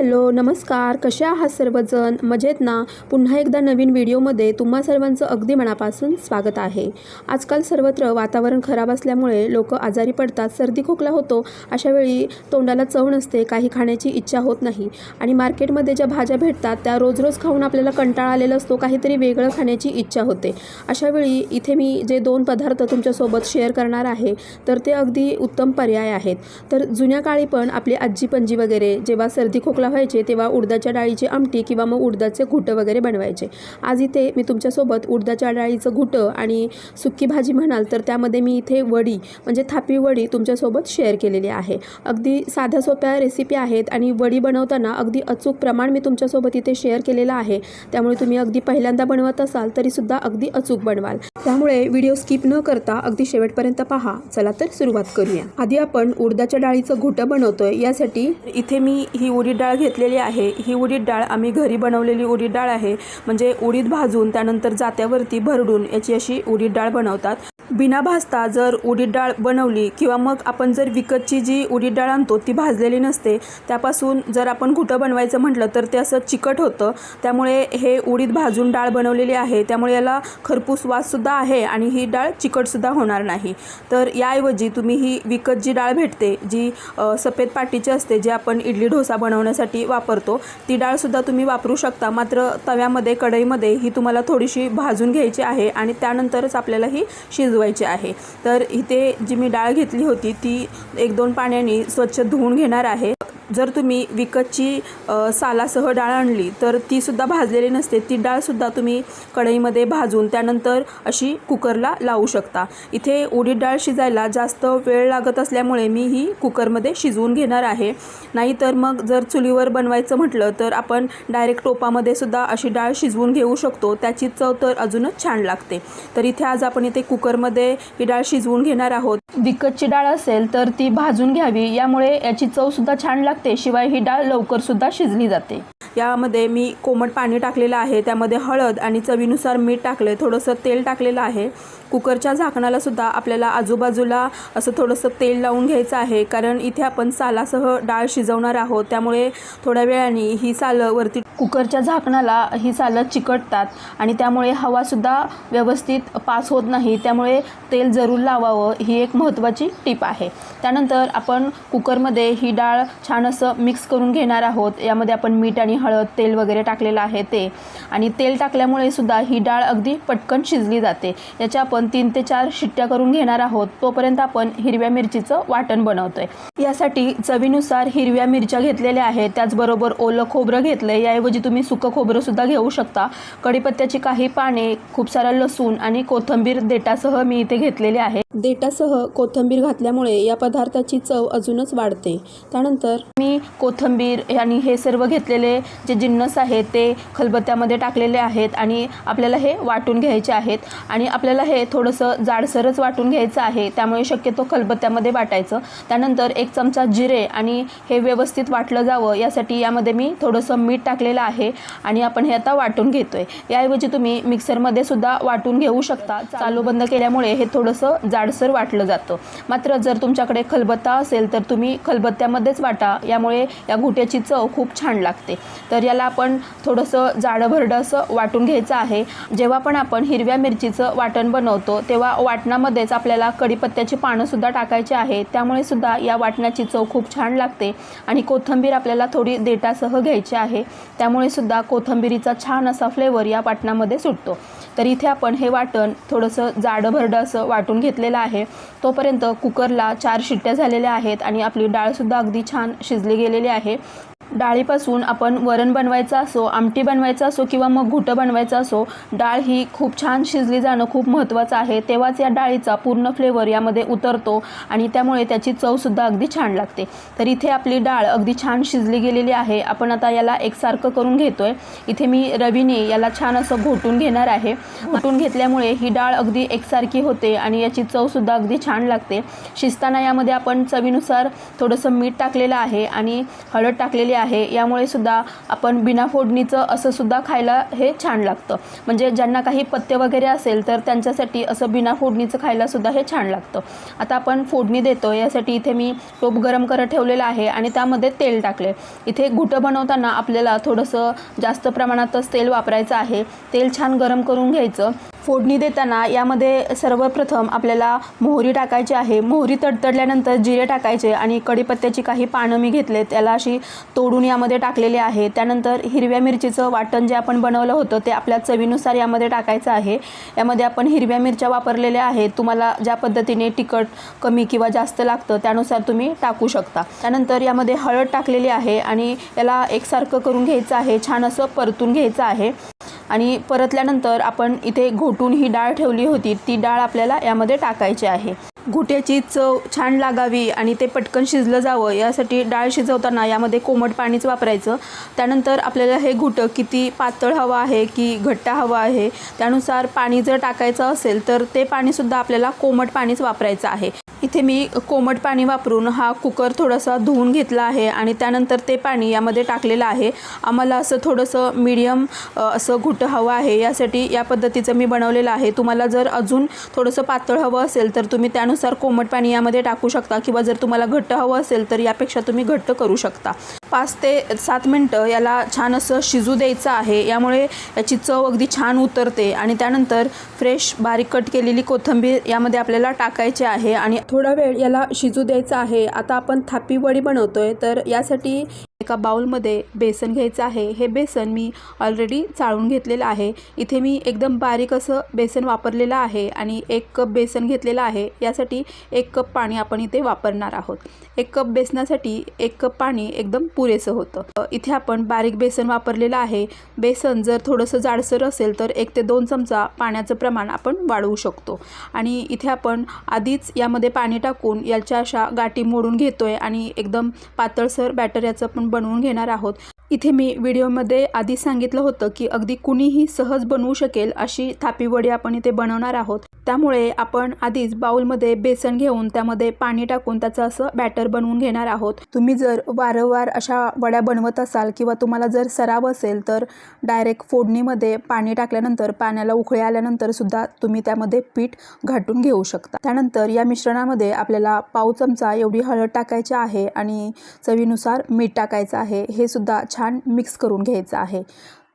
Hello नमस्कार. कसे आहात सर्वजण? मजेत ना? पुन्हा एकदा नवीन व्हिडिओमध्ये तुम्हा सर्वांचं अगदी मनापासून स्वागत आहे. आजकाल सर्वत्र वातावरण खराब असल्यामुळे लोक आजारी पडतात सर्दी खोकला होतो अशा वेळी तोंडाला चव नसते काही खाण्याची इच्छा होत नाही. आणि मार्केटमध्ये ज्या भाज्या भेटतात त्या रोज रोज खाऊन आपल्याला कंटाळा आलेला असतो काहीतरी वेगळं खाण्याची इच्छा होते. अशा वेळी इथे मी जे दोन पदार्थ तुमच्यासोबत शेअर करणार आहे तर ते अगदी उत्तम पर्याय आहेत. तर जुन्या काळी पण आपली आजी पणजी वगैरे जेव्हा सर्दी खोकला व्हायचे तेव्हा उडदाच्या डाळीची आमटी किंवा मग उडदाचे घुटं वगैरे बनवायचे. आज इथे मी तुमच्यासोबत उडदाच्या डाळीचं घुटं आणि सुक्की भाजी म्हणाल तर त्यामध्ये मी इथे वडी म्हणजे थापी वडी तुमच्यासोबत शेअर केलेली आहे. अगदी साध्या सोप्या रेसिपी आहेत आणि वडी बनवताना अगदी अचूक प्रमाण मी तुमच्यासोबत इथे शेअर केलेलं आहे. त्यामुळे तुम्ही अगदी पहिल्यांदा बनवत असाल तरीसुद्धा अगदी अचूक बनवाल. त्यामुळे व्हिडिओ स्किप न करता अगदी शेवटपर्यंत पहा. चला तर सुरुवात करूया. आधी आपण उडदाच्या डाळीचं घुटं बनवतोय. यासाठी इथे मी ही उडीद डाळ घेतलेली आहे. ही उडीद डाळ आम्ही घरी बनवलेली उडीद डाळ आहे. म्हणजे उडीद भाजून त्यानंतर जात्यावरती भरडून याची अशी उडीद डाळ बनवतात. बिना भाजता जर उडीद डाळ बनवली किंवा मग आपण जर विकतची जी उडीद डाळ आणतो ती भाजलेली नसते त्यापासून जर आपण घुटं बनवायचं म्हटलं तर ते असं चिकट होतं. त्यामुळे हे उडीद भाजून डाळ बनवलेली आहे. त्यामुळे याला खरपूस वाससुद्धा आहे आणि ही डाळ चिकटसुद्धा होणार नाही. तर याऐवजी तुम्ही ही विकत जी डाळ भेटते जी सफेद पाटीची असते जी आपण इडली डोसा बनवण्यासाठी वापरतो ती डाळसुद्धा तुम्ही वापरू शकता. मात्र तव्यामध्ये कढईमध्ये ही तुम्हाला थोडीशी भाजून घ्यायची आहे आणि त्यानंतरच आपल्याला ही शिजवायची आहे. तर इथे जी मी डाळ घेतली होती ती एक दोन पाण्याने स्वच्छ धुवून घेणार आहे. जर तुम्ही विकतची सालासह डाळ आणली तर तीसुद्धा भाजलेली नसते. ती डाळसुद्धा तुम्ही कढईमध्ये भाजून त्यानंतर अशी कुकरला लावू शकता. इथे उडीद डाळ शिजायला जास्त वेळ लागत असल्यामुळे मी ही कुकरमध्ये शिजवून घेणार आहे. नाहीतर मग जर चुलीवर बनवायचं म्हटलं तर आपण डायरेक्ट टोपामध्ये सुद्धा अशी डाळ शिजवून घेऊ शकतो. त्याची चव तर अजूनच छान लागते. तर इथे आज आपण इथे कुकरमध्ये ही डाळ शिजवून घेणार आहोत. विकतची डाळ असेल तर ती भाजून घ्यावी. यामुळे याची चवसुद्धा छान लागते. शिवाय ही डाळ लवकर सुद्धा शिजली जाते. यामध्ये मी कोमट पाणी टाकलेलं आहे त्यामध्ये हळद आणि चवीनुसार मीठ टाकलं थोडंसं तेल टाकलेलं आहे. कुकरच्या झाकणाला सुद्धा आपल्याला आजूबाजूला असं थोडंसं तेल लावून घ्यायचं आहे कारण इथे आपण सालासह डाळ शिजवणार आहोत त्यामुळे थोड्या वेळाने ही सालं वरती कुकरच्या झाकणाला ही सालं चिकटतात आणि त्यामुळे हवासुद्धा व्यवस्थित पास होत नाही त्यामुळे तेल जरूर लावावं ही एक महत्त्वाची टीप आहे. त्यानंतर आपण कुकरमध्ये ही डाळ छान असं मिक्स करून घेणार आहोत यामध्ये आपण मीठ आणि हळद तेल वगैरे टाकलेलं आहे ते. आणि तेल टाकल्यामुळे सुद्धा ही डाळ अगदी पटकन शिजली जाते. याच्या आपण तीन ते चार शिट्ट्या करून घेणार आहोत. तोपर्यंत आपण हिरव्या मिरचीचं वाटण बनवतोय. यासाठी चवीनुसार हिरव्या मिरच्या घेतलेल्या आहेत. त्याचबरोबर ओलं खोबरं घेतलं आहे याऐवजी तुम्ही सुकं खोबरं सुद्धा घेऊ शकता. कढीपत्त्याची काही पाने खूप सारा लसूण आणि कोथिंबीर देटासह मी इथे घेतलेले आहे. देटासह कोथिंबीर घातल्यामुळे या पदार्थाची चव अजूनच वाढते. त्यानंतर मी कोथिंबीर आणि हे सर्व घेतलेले जे जिन्नस आहेत ते खलबत्त्यामध्ये टाकलेले आहेत आणि आपल्याला हे वाटून घ्यायचे आहेत. आणि आपल्याला हे थोडंसं जाडसरच वाटून घ्यायचं आहे. त्यामुळे शक्यतो खलबत्त्यामध्ये वाटायचं त्यानंतर एक चमचा जिरे आणि हे व्यवस्थित वाटलं जावं यासाठी यामध्ये मी थोडंसं मीठ टाकलेलं आहे आणि आपण हे आता वाटून घेतो आहे याऐवजी तुम्ही मिक्सरमध्ये सुद्धा वाटून घेऊ शकता. चालू बंद केल्यामुळे हे थोडंसं जाडसर वाटलं जातं. मात्र जर तुमच्याकडे खलबत्ता असेल तर तुम्ही खलबत्त्यामध्येच वाटा. यामुळे या घुट्याची चव खूप छान लागते. तर याला आपण थोडंसं जाडं भरडं असं वाटून घ्यायचं आहे. जेव्हा पण आपण हिरव्या मिरचीचं वाटण बनवतो तेव्हा वाटणामध्येच आपल्याला कडीपत्त्याची पानंसुद्धा टाकायची आहे. त्यामुळे सुद्धा या वाटणाची चव खूप छान लागते आणि कोथिंबीर आपल्याला थोडी देटासह घ्यायची आहे. त्यामुळे सुद्धा कोथिंबीरीचा छान असा फ्लेवर या वाटणामध्ये सुटतो. तर इथे आपण हे वाटण थोडंसं जाडं भरडं असं वाटून घेतलेलं आहे. तोपर्यंत कुकरला चार शिट्ट्या झालेल्या आहेत आणि आपली डाळसुद्धा अगदी छान शिजली गेलेली आहे. डाळीपासून आपण वरण बनवायचं असो आमटी बनवायचं असो किंवा मग घुटं बनवायचं असो डाळ ही खूप छान शिजली जाणं खूप महत्त्वाचं आहे. तेव्हाच या डाळीचा पूर्ण फ्लेवर यामध्ये उतरतो आणि त्यामुळे त्याची चवसुद्धा अगदी छान लागते. तर इथे आपली डाळ अगदी छान शिजली गेलेली आहे. आपण आता याला एकसारखं करून घेतो आहे इथे मी रवीने याला छान असं घोटून घेणार आहे. घोटून घेतल्यामुळे ही डाळ अगदी एकसारखी होते आणि याची चवसुद्धा अगदी छान लागते. शिजताना यामध्ये आपण चवीनुसार थोडंसं मीठ टाकलेलं आहे आणि हळद टाकलेली आहे. यामुळे सुद्धा आपण बिना फोडणीचं असं सुद्धा खायला हे छान लागतं. म्हणजे ज्यांना काही पत्ते वगैरे असेल तर त्यांच्यासाठी असं बिना फोडणीचं खायला सुद्धा हे छान लागतं. आता आपण फोडणी देतो यासाठी इथे मी टोप गरम करत ठेवलेला आहे आणि त्यामध्ये तेल टाकले इथे घुटं बनवताना आपल्याला थोडंसं जास्त प्रमाणातच तेल वापरायचं आहे. तेल छान गरम करून घ्यायचं. फोडणी देताना यामध्ये सर्वप्रथम आपल्याला मोहरी टाकायची आहे. मोहरी तडतडल्यानंतर जिरे टाकायचे आणि कढीपत्त्याची काही पानं मी घेतले त्याला अशी तोडून यामध्ये टाकलेली आहे. त्यानंतर हिरव्या मिरचीचं वाटण जे आपण बनवलं होतं ते आपल्या चवीनुसार यामध्ये टाकायचं आहे. यामध्ये आपण हिरव्या मिरच्या वापरलेल्या आहेत. तुम्हाला ज्या पद्धतीने तिखट कमी किंवा जास्त लागतं त्यानुसार तुम्ही टाकू शकता. त्यानंतर यामध्ये हळद टाकलेली आहे आणि याला एकसारखं करून घ्यायचं आहे. छान असं परतून घ्यायचं आहे. आणि परतल्यानंतर आपण इथे घोटून ही डाळ ठेवली होती ती डाळ आपल्याला यामध्ये टाकायची आहे. घुट्याची चव छान लागावी आणि ते पटकन शिजलं जावं यासाठी डाळ शिजवताना यामध्ये कोमट पाणीच वापरायचं. त्यानंतर आपल्याला हे घुटं किती पातळ हवं आहे की घट्ट हवं आहे त्यानुसार पाणी जर टाकायचं असेल तर ते पाणीसुद्धा आपल्याला कोमट पाणीच वापरायचं आहे. इथे मी कोमट पाणी वापरून हा कुकर थोडासा धुवून घेतला आहे आणि त्यानंतर ते पाणी यामध्ये टाकलेलं आहे. आम्हाला असं थोडंसं मीडियम असं घुटं हवं आहे यासाठी या पद्धतीचं मी बनवलेलं आहे. तुम्हाला जर अजून थोडंसं पातळ हवं असेल तर तुम्ही त्यानुसार कोमट पाणी यामध्ये टाकू शकता किंवा जर तुम्हाला घट्ट हवं असेल तर यापेक्षा तुम्ही घट्ट करू शकता. पाच ते सात मिनटं याला छान असं शिजू द्यायचं आहे. यामुळे याची चव अगदी छान उतरते आणि त्यानंतर फ्रेश बारीक कट केलेली कोथिंबीर यामध्ये आपल्याला टाकायची आहे आणि थोडा वेळ याला शिजू द्यायचं आहे. आता आपण थापी वडी बनवतोय तर यासाठी एका बाउलमध्ये बेसन घ्यायचं आहे. हे बेसन मी ऑलरेडी चाळून घेतलेलं आहे. इथे मी एकदम बारीक असं बेसन वापरलेलं आहे आणि एक कप बेसन घेतलेलं आहे. यासाठी एक कप पाणी आपण इथे वापरणार आहोत. एक कप बेसनासाठी एक कप पाणी एकदम पुरेसं होतं. इथे आपण बारीक बेसन वापरलेलं आहे. बेसन जर थोडंसं जाडसर असेल तर एक ते दोन चमचा पाण्याचं प्रमाण आपण वाढवू शकतो. आणि इथे आपण आधीच यामध्ये पाणी टाकून याच्या अशा गाठी मोडून घेतोय आणि एकदम पातळसर बॅटर याचं आपण बनवून घेणार आहोत. इथे मी व्हिडिओमध्ये आधी सांगितलं होतं की अगदी कुणीही सहज बनवू शकेल अशी थापीवडी आपण इथे बनवणार आहोत. त्यामुळे आपण आधीच बाउलमध्ये बेसन घेऊन त्यामध्ये पाणी टाकून त्याचं असं बॅटर बनवून घेणार आहोत. तुम्ही जर वारंवार अशा वड्या बनवत असाल किंवा तुम्हाला जर सराव असेल तर डायरेक्ट फोडणीमध्ये पाणी टाकल्यानंतर पाण्याला उकळी आल्यानंतर सुद्धा तुम्ही त्यामध्ये पीठ घाटून घेऊ शकता. त्यानंतर या मिश्रणामध्ये आपल्याला पाव चमचा एवढी हळद टाकायची आहे आणि चवीनुसार मीठ टाकायचं आहे. हे सुद्धा छान मिक्स करून घ्यायचं आहे.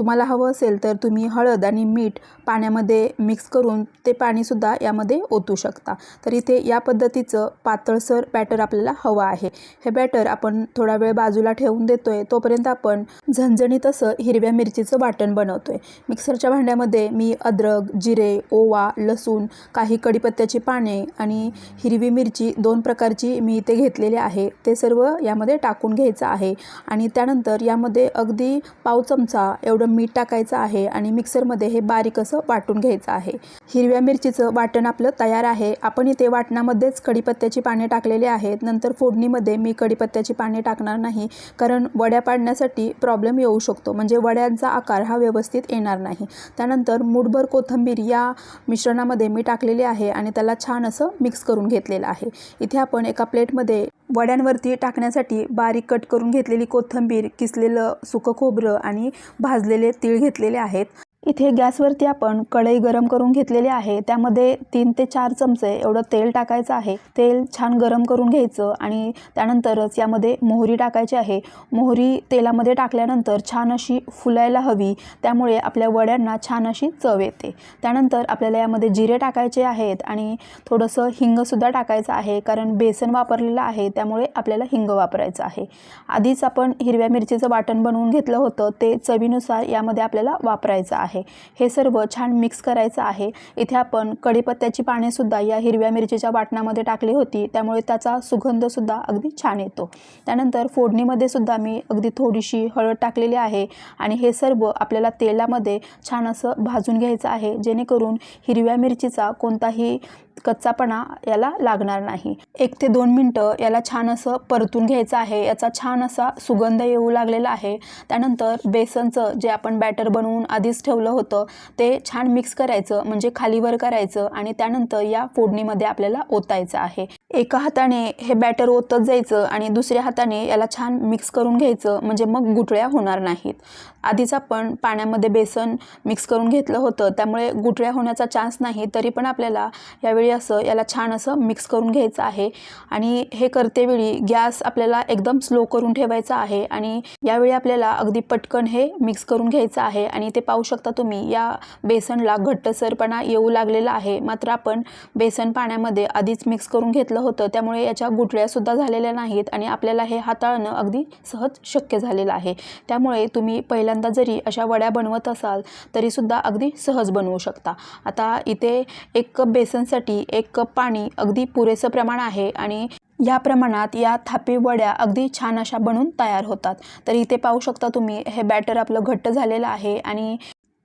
तुम्हाला हवं असेल तर तुम्ही हळद आणि मीठ पाण्यामध्ये मिक्स करून ते पाणीसुद्धा यामध्ये ओतू शकता. तर इथे या पद्धतीचं पातळसर बॅटर आपल्याला हवं आहे. हे बॅटर आपण थोडा वेळ बाजूला ठेवून देतोय. तोपर्यंत आपण झणझणीत असं हिरव्या मिरचीचं वाटण बनवतोय. मिक्सरच्या भांड्यामध्ये मी अद्रक जिरे ओवा लसूण काही कढीपत्त्याची पाने आणि हिरवी मिरची दोन प्रकारची मी इथे घेतलेली आहे. ते सर्व यामध्ये टाकून घ्यायचं आहे. आणि त्यानंतर यामध्ये अगदी पाव चमचा एवढं मीठ टाकायचं आहे आणि मिक्सरमध्ये हे बारीक असं वाटून घ्यायचं आहे. हिरव्या मिरचीचं वाटण आपलं तयार आहे. आपण इथे वाटणामध्येच कढीपत्त्याची पाने टाकलेली आहेत. नंतर फोडणीमध्ये मी कढीपत्त्याची पाने टाकणार नाही कारण वड्या पाडण्यासाठी प्रॉब्लेम येऊ शकतो. म्हणजे वड्यांचा आकार हा व्यवस्थित येणार नाही. त्यानंतर मूठभर कोथिंबीर या मिश्रणामध्ये मी टाकलेली आहे आणि त्याला छान असं मिक्स करून घेतलेलं आहे. इथे आपण एका प्लेटमध्ये वड्यांवरती टाकण्यासाठी बारीक कट करून घेतलेली कोथिंबीर किसलेलं सुकं खोबरं आणि भाजलेले तीळ घेतलेले आहेत. इथे गॅसवरती आपण कढई गरम करून घेतलेली आहे. त्यामध्ये तीन ते चार चमचे एवढं तेल टाकायचं आहे. तेल छान गरम करून घ्यायचं आणि त्यानंतरच यामध्ये मोहरी टाकायची आहे. मोहरी तेलामध्ये टाकल्यानंतर छान अशी फुलायला हवी. त्यामुळे आपल्या वड्यांना छान अशी चव येते. त्यानंतर आपल्याला यामध्ये जिरे टाकायचे आहेत आणि थोडंसं हिंगसुद्धा टाकायचं आहे. कारण बेसन वापरलेलं आहे त्यामुळे आपल्याला हिंग वापरायचं आहे. आधीच आपण हिरव्या मिरचीचं वाटण बनवून घेतलं होतं. ते चवीनुसार यामध्ये आपल्याला वापरायचं आहे. आहे. हे सर्व छान मिक्स करायचं आहे. इथे आपण कढीपत्त्याची पानेसुद्धा या हिरव्या मिरचीच्या वाटणामध्ये टाकली होती. त्यामुळे त्याचा सुगंधसुद्धा अगदी छान येतो. त्यानंतर फोडणीमध्ये सुद्धा मी अगदी थोडीशी हळद टाकलेली आहे. आणि हे सर्व आपल्याला तेलामध्ये छान असं भाजून घ्यायचं आहे. जेणेकरून हिरव्या मिरचीचा कोणताही कच्चापणा याला लागणार नाही. एक ते दोन मिनटं याला छान असं परतून घ्यायचं आहे. याचा छान असा सुगंध येऊ लागलेला आहे. त्यानंतर बेसनचं जे आपण बॅटर बनवून आधीच ठेवलं होतं ते छान मिक्स करायचं म्हणजे खालीवर करायचं आणि त्यानंतर या फोडणीमध्ये आपल्याला ओतायचं आहे. एका हाताने हे बॅटर ओतत जायचं आणि दुसऱ्या हाताने याला छान मिक्स करून घ्यायचं म्हणजे मग गुठळ्या होणार नाहीत. आधीच आपण पाण्यामध्ये बेसन मिक्स करून घेतलं होतं त्यामुळे गुठळ्या होण्याचा चान्स नाही तरी पण आपल्याला यावेळी असं याला छान असं मिक्स करून घ्यायचं आहे. आणि हे करतेवेळी गॅस आपल्याला एकदम स्लो करून ठेवायचा आहे आणि यावेळी आपल्याला अगदी पटकन हे मिक्स करून घ्यायचं आहे. आणि ते पाहू शकता तुम्ही या बेसनला घट्टसरपणा येऊ लागलेला आहे. मात्र आपण बेसन पाण्यामध्ये आधीच मिक्स करून घेतलं होतं. त्यामुळे याच्या गुठळ्यासुद्धा झालेल्या नाहीत आणि आपल्याला हे हाताळणं अगदी सहज शक्य झालेलं आहे. त्यामुळे तुम्ही पहिल्यांदा जरी अशा वड्या बनवत असाल तरीसुद्धा अगदी सहज बनवू शकता. आता इथे एक कप बेसनसाठी एक कप पाणी अगदी पुरेसं प्रमाण आहे आणि या प्रमाणात या थापी वड्या अगदी छान अशा बनून तयार होतात. तर इथे पाहू शकता तुम्ही हे बॅटर आपलं घट्ट झालेलं आहे आणि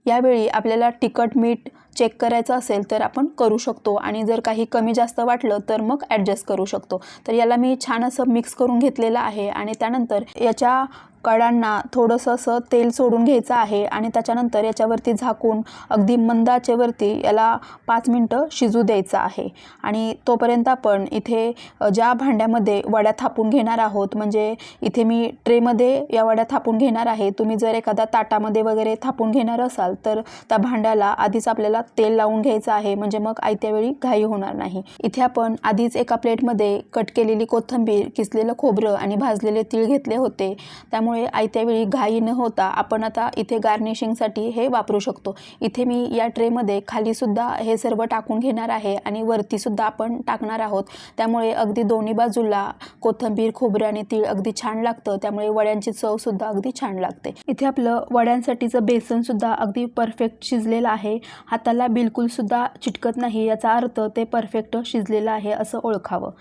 यावेळी आपल्याला तिखट मीठ चेक करायचं असेल तर आपण करू शकतो. आणि जर काही कमी जास्त वाटलं तर मग ॲडजस्ट करू शकतो. तर याला मी छान असं मिक्स करून घेतलेलं आहे. आणि त्यानंतर याच्या कडांना थोडंसं असं तेल सोडून घ्यायचं आहे आणि त्याच्यानंतर याच्यावरती झाकून अगदी मंद आचेवरती याला पाच मिनटं शिजू द्यायचं आहे. आणि तोपर्यंत आपण इथे ज्या भांड्यामध्ये वड्या थापून घेणार आहोत म्हणजे इथे मी ट्रेमध्ये या वड्या थापून घेणार आहे तुम्ही जर एखाद्या ताटामध्ये वगैरे थापून घेणार असाल तर त्या भांड्याला आधीच आपल्याला तेल लावून घ्यायचं आहे म्हणजे मग आयत्यावेळी घाई होणार नाही. इथे आपण आधीच एका प्लेटमध्ये कट केलेली कोथिंबीर किसलेलं खोबरं आणि भाजलेले तीळ घेतले होते. त्यामुळे आयत्या वेळी घाई न होता आपण आता इथे गार्निशिंगसाठी हे वापरू शकतो. इथे मी या ट्रेमध्ये खालीसुद्धा हे सर्व टाकून घेणार आहे आणि वरतीसुद्धा आपण टाकणार आहोत. त्यामुळे अगदी दोन्ही बाजूला कोथिंबीर खोबरं आणि तीळ अगदी छान लागतं. त्यामुळे वड्यांची चवसुद्धा अगदी छान लागते. इथे आपलं वड्यांसाठीचं बेसनसुद्धा अगदी परफेक्ट शिजलेलं आहे. हाताला बिलकुलसुद्धा चिटकत नाही. याचा अर्थ ते परफेक्ट शिजलेलं आहे असं ओळखावं.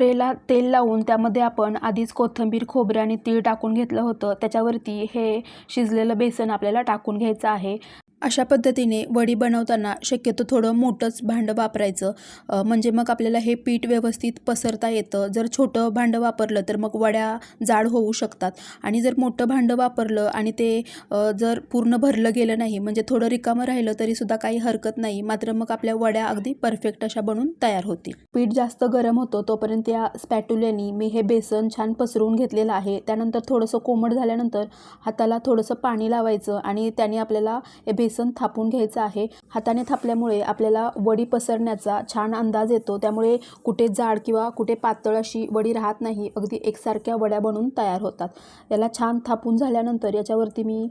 ट्रेला तेल लावून त्यामध्ये आपण आधीच कोथिंबीर खोबरं आणि तीळ टाकून घेतलं होतं. त्याच्यावरती हे शिजलेलं बेसन आपल्याला टाकून घ्यायचं आहे. अशा पद्धतीने वडी बनवताना शक्यतो थोडं मोठंच भांडं वापरायचं. म्हणजे मग आपल्याला हे पीठ व्यवस्थित पसरता येतं. जर छोटं भांडं वापरलं तर मग वड्या जाड होऊ शकतात. आणि जर मोठं भांडं वापरलं आणि ते जर पूर्ण भरलं गेलं नाही म्हणजे थोडं रिकामं राहिलं तरीसुद्धा काही हरकत नाही. मात्र मग आपल्या वड्या अगदी परफेक्ट अशा बनून तयार होतील. पीठ जास्त गरम होतं तोपर्यंत या स्पॅटुल्यानी मी हे बेसन छान पसरवून घेतलेलं आहे. त्यानंतर थोडंसं कोमट झाल्यानंतर हाताला थोडंसं पाणी लावायचं आणि त्याने आपल्याला हे बेसन बेसन थापून घ्यायचं आहे. हाताने थापल्यामुळे आपल्याला वडी पसरण्याचा छान अंदाज येतो. त्यामुळे कुठे जाड किंवा कुठे पातळ अशी वडी राहत नाही. अगदी एकसारख्या वड्या बनून तयार होतात. याला छान थापून झाल्यानंतर याच्यावरती मी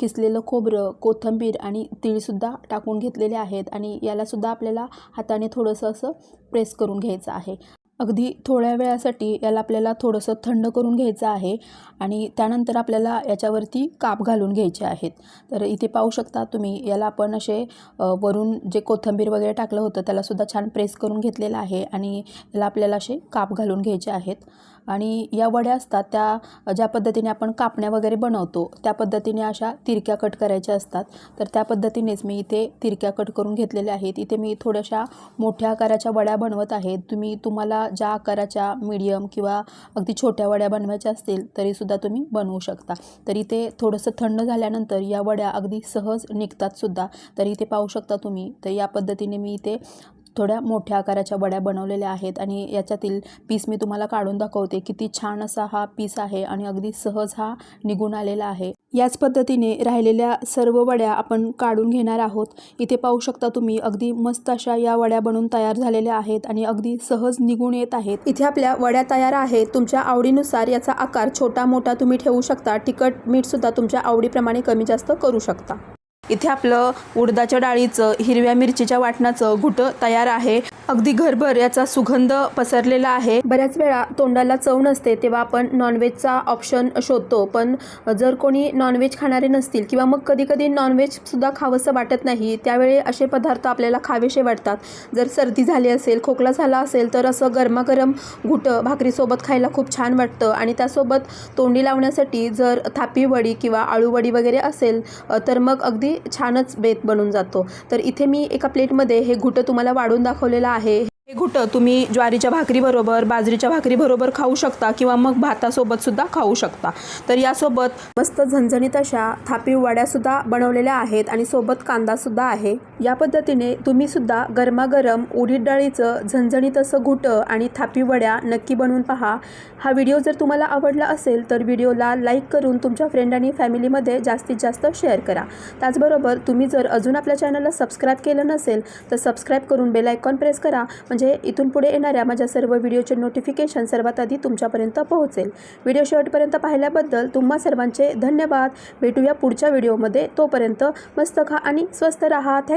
किसलेलं खोबरं कोथिंबीर आणि तिळसुद्धा टाकून घेतलेले आहेत. आणि यालासुद्धा आपल्याला हाताने थोडंसं असं प्रेस करून घ्यायचं आहे. अगदी थोड्या वेळासाठी याला आपल्याला थोडंसं थंड करून घ्यायचं आहे आणि त्यानंतर आपल्याला याच्यावरती काप घालून घ्यायचे आहेत. तर इथे पाहू शकता तुम्ही याला आपण असे वरून जे कोथिंबीर वगैरे टाकलं होतं त्यालासुद्धा छान प्रेस करून घेतलेलं आहे आणि याला आपल्याला असे काप घालून घ्यायचे आहेत. आणि या वड्या असतात त्या ज्या पद्धतीने आपण कापण्या वगैरे बनवतो त्या पद्धतीने अशा तिरक्या कट करायच्या असतात. तर त्या पद्धतीनेच मी इथे तिरक्या कट करून घेतलेल्या आहेत. इथे मी थोड्याशा मोठ्या आकाराच्या वड्या बनवत आहेत तुम्ही तुम्हाला ज्या आकाराच्या मीडियम किंवा अगदी छोट्या वड्या बनवायच्या असतील तरीसुद्धा तुम्ही बनवू शकता. तर इथे थोडंसं थंड झाल्यानंतर या वड्या अगदी सहज निघतात सुद्धा तर इथे पाहू शकता तुम्ही. तर या पद्धतीने मी इथे थोड्या मोठ्या आकाराच्या वड्या बनवलेल्या आहेत आणि याच्यातील पीस मी तुम्हाला काढून दाखवते. किती छान असा हा पीस आहे आणि अगदी सहज हा निघून आलेला आहे. याच पद्धतीने राहिलेल्या सर्व वड्या आपण काढून घेणार आहोत. इथे पाहू शकता तुम्ही अगदी मस्त अशा या वड्या बनून तयार झालेल्या आहेत आणि अगदी सहज निघून येत आहेत. इथे आपल्या वड्या तयार आहेत. तुमच्या आवडीनुसार याचा आकार छोटा मोठा तुम्ही ठेवू शकता. तिखट मीठसुद्धा तुमच्या आवडीप्रमाणे कमी जास्त करू शकता. इथे आपलं उडदाच्या डाळीचं हिरव्या मिरचीच्या वाटणाचं घुटं तयार आहे. अगदी घरभर याचा सुगंध पसरलेला आहे. बऱ्याच वेळा तोंडाला चव नसते तेव्हा आपण नॉनव्हेजचा ऑप्शन शोधतो. पण जर कोणी नॉनव्हेज खाणारे नसतील किंवा मग कधी कधी खावंसं वाटत नाही त्यावेळी असे पदार्थ आपल्याला खावेसे वाटतात. जर सर्दी झाली असेल खोकला झाला असेल तर असं गरमागरम घुटं भाकरीसोबत खायला खूप छान वाटतं. आणि त्यासोबत तोंडी लावण्यासाठी जर थापी वडी किंवा आळूवडी वगैरे असेल तर मग अगदी छानच बेत बनून जातो. तर इथे मी एका प्लेटमध्ये हे घुटं तुम्हाला वाढून दाखवलेलं आहे. हे घुटं तुम्ही ज्वारीच्या भाकरीबरोबर बाजरीच्या भाकरीबरोबर खाऊ शकता किंवा मग भातासोबत सुद्धा खाऊ शकता. तर यासोबत मस्त झणझणीत अशा थापी वड्यासुद्धा बनवलेल्या आहेत आणि सोबत कांदासुद्धा आहे. या पद्धतीने तुम्ही सुद्धा गरमागरम उडीद डाळीचं झणझणीत असं घुटं आणि थापी वड्या नक्की बनवून पहा. हा व्हिडिओ जर तुम्हाला आवडला असेल तर व्हिडिओला लाईक करून तुमच्या फ्रेंड आणि फॅमिलीमध्ये जास्तीत जास्त शेअर करा. त्याचबरोबर तुम्ही जर अजून आपल्या चॅनलला सबस्क्राईब केलं नसेल तर सबस्क्राईब करून बेलायकॉन प्रेस करा. म्हणजे म्हणजे इथून पुढे येणाऱ्या माझ्या सर्व व्हिडिओचे नोटिफिकेशन सर्वात आधी तुमच्यापर्यंत पोहोचेल. व्हिडिओ शेवटपर्यंत पाहिल्याबद्दल तुम्हा सर्वांचे धन्यवाद. भेटूया पुढच्या व्हिडिओमध्ये. तोपर्यंत मस्त खा आणि स्वस्त राहा. थँक